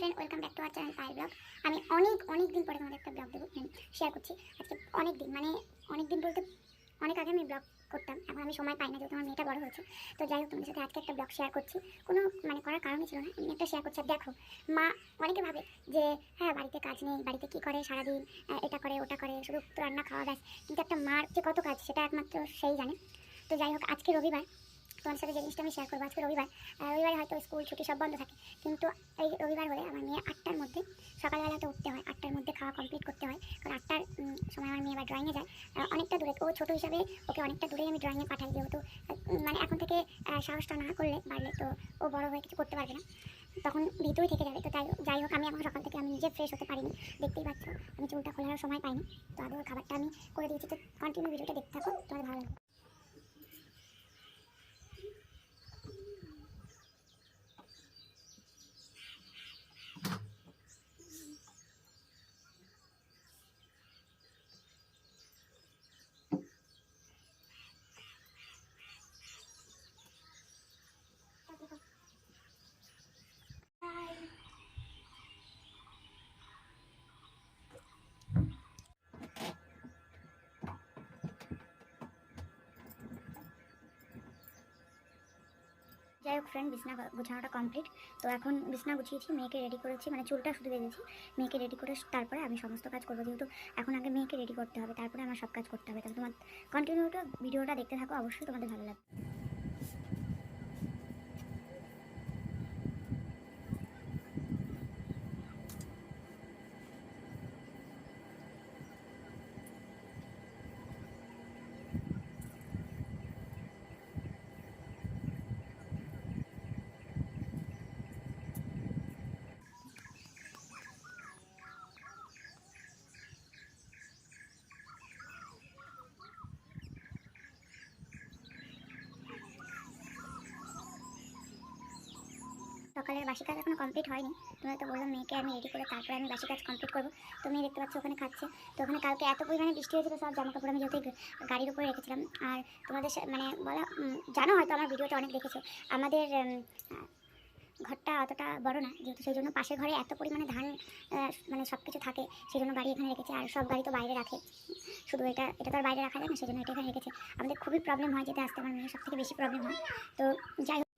Friend welcome back to our channel Payel blog আমি অনেক অনেক দিন পরে তোমাদের একটা ব্লগ দেবো শেয়ার করছি। আজকে অনেক দিন মানে অনেক দিন বলতে অনেক আগে আমি ব্লগ করতাম, এখন আমি সময় পাই না, যেহেতু আমার মেয়েটা বড় হয়েছে। তো যাই হোক, তোমাদের সাথে আজকে একটা ব্লগ শেয়ার করছি। কোনো মানে করার কারণই ছিল না এমনি একটা শেয়ার করছি। দেখো, মা অনেকে ভাবে যে হ্যাঁ বাড়িতে কাজ নেই, বাড়িতে কী করে সারাদিন এটা করে, ওটা করে, শুধু রান্না খাওয়া ব্যাস। কিন্তু একটা মার যে কত কাজ, সেটা একমাত্র সেই জানে। তো যাই হোক, আজকে রবিবার তোমার সাথে যে জিনিসটা আমি শেয়ার করব আজকে রবিবার রবিবারে হয়তো স্কুল ছুটি সব বন্ধ থাকে, কিন্তু এই রবিবার হলে আমার মেয়ে আটটার মধ্যে সকালবেলা তো উঠতে হয়, আটটার মধ্যে খাওয়া কমপ্লিট করতে হয়, কারণ আটটার সময় আমার মেয়ে আবার ড্রয়িংয়ে যায় অনেকটা দূরে ও ছোটো হিসাবে ওকে অনেকটা দূরেই আমি ড্রয়িংয়ে পাঠাই, যেহেতু মানে এখন থেকে সাহসটা না করলে পারলে তো ও বড় হয়ে কিছু করতে পারবে না, তখন ভিতরেই থেকে যাবে, তো তাই যাই হোক, আমি এখন সকাল থেকে আমি নিজে ফ্রেশ হতে পারিনি, দেখতেই পাচ্ছ, আমি চুলটা খোলার সময় পাইনি, তো আদৌ খাবারটা আমি করে দিয়েছি, তো কন্টিনিউ ভিডিওটা দেখতে থাকো তোমার ভালো লাগবে। যাই হোক ফ্রেন্ড বিছনা গুছানোটা কমপ্লিট তো এখন বিছনা গুছিয়েছি, মেয়েকে রেডি করেছি মানে চুলটা শুধু বেঁধেছি। মেয়েকে রেডি করে তারপরে আমি সমস্ত কাজ করব যেহেতু এখন আগে মেয়েকে রেডি করতে হবে, তারপরে আমার সব কাজ করতে হবে। তাহলে তোমার কন্টিনিউটা ভিডিওটা দেখতে থাকো, অবশ্যই তোমাদের ভালো লাগবে। সকালের বাসি কাজ এখনও কমপ্লিট হয়নি। তোমরা তো বললাম মেয়েকে আমি রেডি করে তারপরে আমি বাসি কাজ কমপ্লিট করব। তো মেয়ে দেখতে পাচ্ছ ওখানে খাচ্ছে। তো ওখানে কালকে এত পরিমাণে বৃষ্টি হয়েছিল, সব জামা কাপড় আমি যেহেতু গাড়ির উপরে রেখেছিলাম। আর তোমাদের মানে বলা জানো হয়তো আমার ভিডিওটা অনেক দেখেছ। আমাদের ঘরটা অতটা বড় না, যেহেতু সেই জন্য পাশের ঘরে এত পরিমাণে ধান মানে সব কিছু থাকে, সেই জন্য গাড়ি এখানে রেখেছে। আর সব গাড়ি তো বাইরে রাখে। শুধু এটা এটা তো আর বাইরে রাখা যায় না, সেই জন্য এটা এখানে রেখেছে। আমাদের খুবই প্রবলেম হয় যেতে আসতে, আমার মেয়ের সব থেকে বেশি প্রবলেম হয়। তো যাই হোক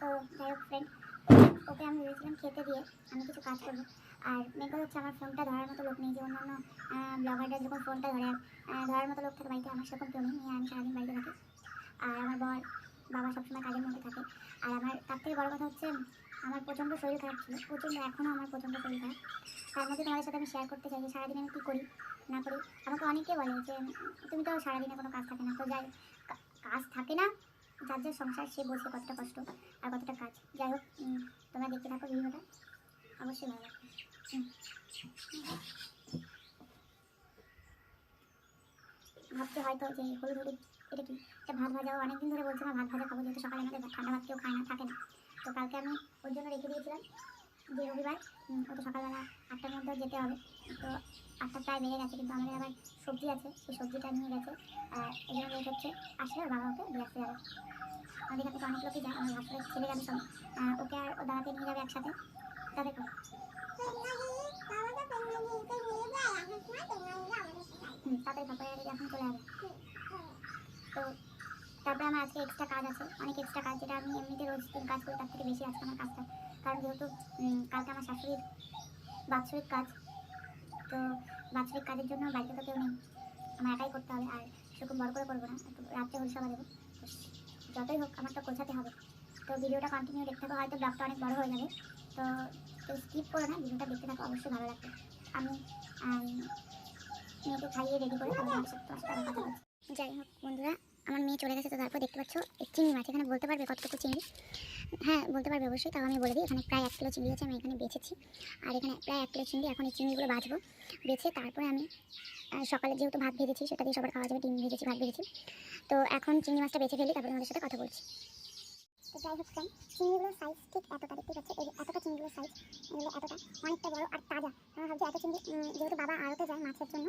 তো যাই হোক ফ্রেন্ড ওকে আমি ভেবেছিলাম খেতে দিয়ে আমি কিছু কাজ করব। আর মেঘল হচ্ছে আমার ফোনটা ধরার মতো লোক নেই যে অন্যান্য ব্লগাররা যখন ফোনটা ধরে ধরার মতো লোক থাকে বাড়িতে, আমার সেরকম কেউ নেই, আমি সারাদিন বাড়িতে থাকি। আর আমার বর, বাবা সবসময় কাজের মধ্যে থাকে। আর আমার, তার থেকে বড় কথা হচ্ছে, আমার প্রচণ্ড শরীর খারাপ ছিল, প্রচণ্ড, এখনও আমার প্রচণ্ড শরীর খারাপ। তার মধ্যে তোমাদের সাথে আমি শেয়ার করতে চাই যে সারাদিন আমি কী করি, না করি? আমাকে অনেকে বলে যে, তুমি তো সারাদিনে কোনো কাজ থাকে না। তো যাই কাজ থাকে না যার যার সংসার, সে বোঝে কতটা কষ্ট আর কতটা কাজ। যাই হোক তোমরা দেখতে থাকো ভিডিওটা। অবশ্যই ভালো লাগবে। ভাবছে হয়তো যে হলুদ হলুদ, এটা কি? এটা ভাত ভাজাও অনেকদিন ধরে বলছে না, ভাত ভাজা খাব, যেহেতু সকালে আমাদের ঠান্ডা ভাত কেউ খায় না, থাকে না। তো কালকে আমি ওর জন্য রেখে দিয়েছিলাম। যে রবিবার উম, ও তো সকালবেলা আটটার মধ্যে যেতে হবে। তো আটটা প্রায় বেড়ে গেছে কিন্তু আমাদের আবার সবজি আছে সেই সবজিটা নিয়ে গেছে। এই জন্য লেট হচ্ছে। আসলে ওর বাবা ওকে দিয়ে আসতে যাবে। আমাদের থেকে অনেক লোকই যায় আমার ভাসুরের ছেলে যাবে সব। ওকে আর ও দাদাকে নিয়ে যাবে একসাথে। তাদের হুম তাদের ব্যাপারে এখন চলে যাবে। তো তারপরে আমার আজকে এক্সট্রা কাজ আছে, অনেক এক্সট্রা কাজ, যেটা আমি এমনিতে রোজ দিন কাজ করি, তার থেকে বেশি আজকে আমার কাজটা। কারণ যেহেতু কালকে আমার শাশুড়ির বাৎসরিক কাজ, তো বাৎসরিক কাজের জন্য বাড়িতে তো কেউ নেই। আমার একাই করতে হবে, আর সেরকম বড় করে করব না, একটু রাত্রে হরিসভা দেবো। যতই হোক আমার তো গোছাতে হবে। তো ভিডিওটা কন্টিনিউ দেখতে থাকো, হয়তো ব্লগটা অনেক বড় হয়ে যাবে। তো স্কিপ করো না, ভিডিওটা দেখতে থাকো, অবশ্যই ভালো লাগবে। আমি মেয়েকে খাইয়ে রেডি করে তোমার যাই হোক, বন্ধুরা আমার মেয়ে চলে গেছে, তো তারপর দেখতে পাচ্ছ চিংড়ি মাছ, এখানে বলতে পারবে কতটুকু চিংড়ি? হ্যাঁ বলতে পারবে অবশ্যই, তাও আমি বলে দিই, এখানে প্রায় এক কিলো চিংড়ি আছে, আমি এখানে বেছেছি। আর এখানে প্রায় এক কিলো চিংড়ি, এখন এই চিংড়িগুলো বাঁচবো। বেছে তারপরে আমি সকালে যেহেতু ভাত ভেজেছি, সেটা দিয়ে সবার খাওয়া যাবে, ডিম ভেজেছি, ভাত ভেজেছি। তো এখন চিংড়ি মাছটা বেছে ফেলি, তারপরে আমাদের সাথে কথা বলছি। তো যাই হোক ফ্রেন্ড চিংড়িগুলোর সাইজ ঠিক এতটা দেখতে পাচ্ছ এই এতটা চিংড়িগুলোর সাইজ এগুলো এতটা, অনেকটা বড় আর তাজা। আমরা ভাবছি এত চিংড়ি যেহেতু বাবা আড়তে যায় মাছের জন্য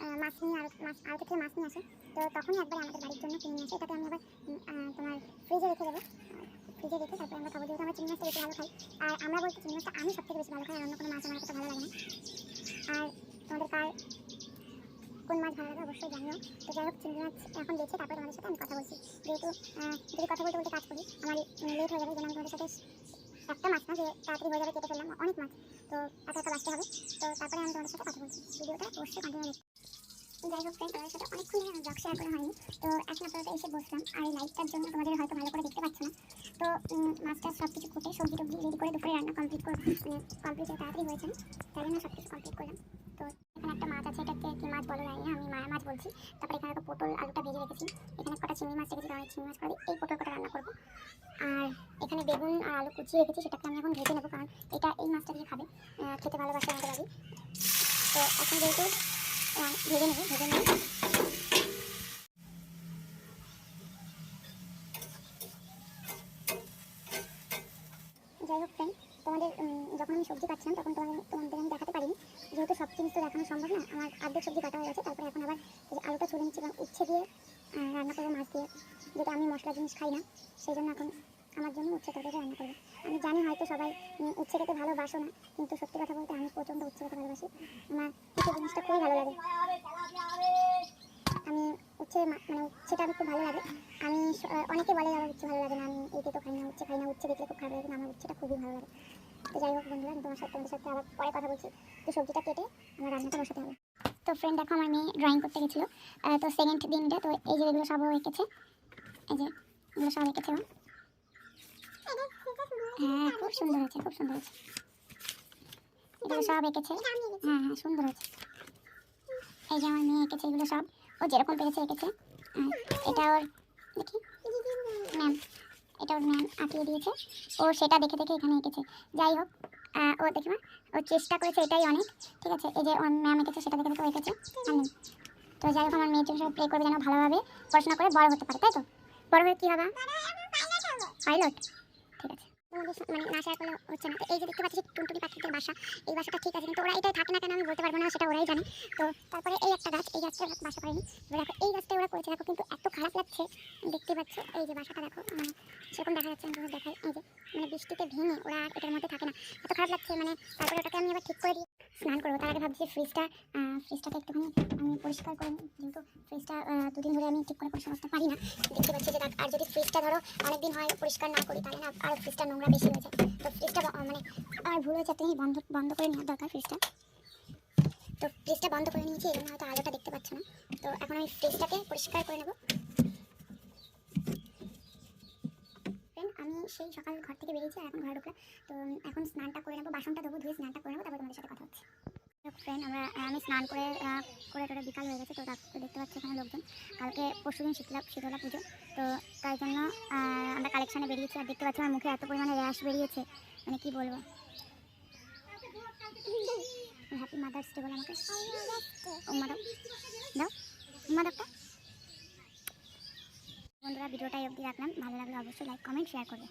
মানে মাছ নিয়ে আড়ত মাছ, আড়তে থেকে মাছ নিয়ে আসে, তো তখনই একবার আমাদের বাড়ির জন্য কিনে নিয়ে আসে। এটাকে আমি আবার তোমার ফ্রিজে রেখে দেবো। ফ্রিজে রেখে তারপরে আমরা খাব। যেহেতু আমরা চিংড়ি মাছটা বেশি ভালো খাই, আর আমরা বলতে চিংড়ি মাছটা আমি সব থেকে বেশি ভালো খাই, আর অন্য কোনো মাছ আমার কাছে ভালো লাগে না। আর তোমাদের কার কোন মাছ ভালো লাগে অবশ্যই জানিও। তো যাই হোক, চিংড়ি মাছ এখন দেখে তারপরে তোমাদের সাথে আমি কথা বলছি। যেহেতু যদি কথা বলতে বলতে কাজ করি, আমার লেট হয়ে যাবে, যেন তোমাদের সাথে একটা মাছ না যে তাড়াতাড়ি হয়ে যাবে, কেটে ফেললাম, অনেক মাছ। তো একা একা বাঁচতে হবে। তো তারপরে আমি তোমাদের সাথে কথা বলছি। ভিডিওটা অবশ্যই কন্টিনিউ যাই হোক ফ্রেন্ড তোমাদের সাথে অনেকক্ষণ ধরে ব্লগ শেয়ার করা হয়নি। তো এখন আপাতত এসে বসলাম। আর এই লাইটটার জন্য তোমাদের হয়তো ভালো করে দেখতে পাচ্ছ না। তো মাছটা সব কিছু কুটে সবজি টবজি রেডি করে দুপুরে রান্না কমপ্লিট করে মানে কমপ্লিট তাড়াতাড়ি হয়েছে তাই জন্য সব কিছু কমপ্লিট করলাম। এখানে একটা মাছ আছে এটাকে কি মাছ বলো জানি না, আমি মায়া মাছ বলছি। তারপরে এখানে একটা পটল আলুটা ভেজে রেখেছি। এখানে কটা চিংড়ি মাছ রেখেছি অনেক চিংড়ি মাছ করে এই পটল কটা রান্না করব। আর এখানে বেগুন আর আলু কুচিয়ে রেখেছি, সেটাকে আমি এখন ভেজে নেব, কারণ এটা এই মাছটা দিয়ে খাবে। খেতে ভালোবাসে আমাদের বাড়ি। তো এখন যেহেতু ভেজে নেব ভেজে নেব যাই হোক ফ্রেন্ড তোমাদের যখন আমি সবজি কাটছিলাম, তখন তোমাদের তোমাদের যেহেতু সব জিনিস তো দেখানো সম্ভব না, আমার অর্ধেক সবজি কাটা হয়ে গেছে, তারপরে এখন আবার আলুটা ছুলে নিচ্ছি উচ্ছে দিয়ে রান্না করব মাছ দিয়ে যেটা আমি মশলা জিনিস খাই না, সেই জন্য এখন আমার জন্য উচ্ছে তরকারি রান্না করব। আমি জানি হয়তো সবাই উচ্ছে খেতে ভালোবাসো না, কিন্তু সত্যি কথা বলতে আমি প্রচণ্ড উচ্ছে খেতে ভালোবাসি। আমার উচ্ছে জিনিসটা খুবই ভালো লাগে। আমি উচ্ছে মানে উচ্ছেটা আমি খুব ভালো লাগে। আমি অনেকে বলে আমার উচ্ছে ভালো লাগে না, আমি এই তো খাই না, উচ্ছে খাই না, উচ্ছে দেখলে খুব খারাপ লাগে, কিন্তু আমার উচ্ছেটা খুবই ভালো লাগে। তো যাই হোক বন্ধুরা আমি তোমার সাথে তোমাদের সাথে আবার পরে কথা বলছি। তো সবজিটা কেটে আমার রান্নাটা বসাতে হবে। তো ফ্রেন্ড দেখো আমার মেয়ে ড্রয়িং করতে গেছিল। তো সেকেন্ড দিনটা তো এই যে এগুলো সব এঁকেছে। এই যে এগুলো সব এঁকেছে হ্যাঁ খুব সুন্দর হয়েছে খুব সুন্দর হয়েছে। এগুলো সব এঁকেছে। হ্যাঁ হ্যাঁ সুন্দর হয়েছে। এই যে আমার মেয়ে এঁকেছে এগুলো সব। ও যেরকম পেরেছে এঁকেছে। এটা ওর দেখি। ম্যাম এটা ওর ম্যাম আঁকিয়ে দিয়েছে। ও সেটা দেখে দেখে এখানে এঁকেছে। যাই হোক ও দেখি মা ও চেষ্টা করেছে এটাই অনেক ঠিক আছে? এই যে ওর ম্যাম এঁকেছে সেটা দেখে দেখে ও এঁকেছে। আমি তো যাই হোক আমার মেয়ের জন্য প্রে করবে যেন ভালোভাবে পড়াশোনা করে বড় হতে পারে তাই তো? বড় হয়ে কী হবে? পাইলট ঠিক আছে। মানে না শেয়ার করলে হচ্ছে না। তো এই যে দেখতে পাচ্ছি টুনটুনি পাখিদের বাসা, এই বাসাটা ঠিক আছে, কিন্তু ওরা এটাই থাকে না কেন আমি বলতে পারব না, সেটা ওরাই জানে। তো তারপরে এই একটা গাছ, এই গাছটা বাসা করেনি। দেখো, এই গাছটা ওরা করেছে, দেখো, কিন্তু এত খারাপ লাগছে, দেখতে পাচ্ছ? এই যে বাসাটা দেখো মানে সেরকম দেখা যাচ্ছে আমি দেখাই এই যে মানে বৃষ্টিতে ভেঙে ওরা আর এটার মধ্যে থাকে না। এত খারাপ লাগছে মানে তারপরে ওটাকে আমি আবার ঠিক করে দিই। স্নান করব। তার আগে ভাবছি ফ্রিজটা ফ্রিজটাকে একটুখানি আমি পরিষ্কার করে নিই যেহেতু ফ্রিজটা দুদিন ধরে আমি ঠিক করে পরিষ্কার করতে পারি না। দেখতে পাচ্ছি যে আর যদি ফ্রিজটা ধরো অনেকদিন হয় পরিষ্কার না করি, তাহলে না আর ফ্রিজটা নোংরা বেশি হয়ে যায়। তো ফ্রিজটা মানে আর ভুল হয়েছে তুমি বন্ধ বন্ধ করে নেওয়ার দরকার ফ্রিজটা তো ফ্রিজটা বন্ধ করে নিয়েছি, এই জন্য হয়তো আলোটা দেখতে পাচ্ছ না। তো এখন আমি ফ্রিজটাকে পরিষ্কার করে নেব ফ্রেন্ড আমি সেই সকাল ঘর থেকে বেরিয়েছি আর এখন ঘরে ঢুকলাম। তো এখন স্নানটা করে নেব বাসনটা দেবো ধুয়ে স্নানটা করে নেব তারপর তোমাদের সাথে কথা হচ্ছে। ফ্রেন্ড আমরা আমি স্নান করে করে টোটা বিকাল হয়ে গেছে তো দেখতে পাচ্ছি এখানে লোকজন। কালকে পরশু দিন শীতলা শীতলা পুজো তো তাই জন্য আমরা কালেকশানে বেরিয়েছি। আর দেখতে পাচ্ছি আমার মুখে এত পরিমাণে র্যাশ বেরিয়েছে মানে কি বলব? হ্যাপি মাদার্স ডে বলে আমাকে। উম্মা দাও দাও। একটা। বন্ধুরা ভিডিওটাই অবধি রাখলাম। ভালো লাগলে অবশ্যই লাইক কমেন্ট শেয়ার করবে।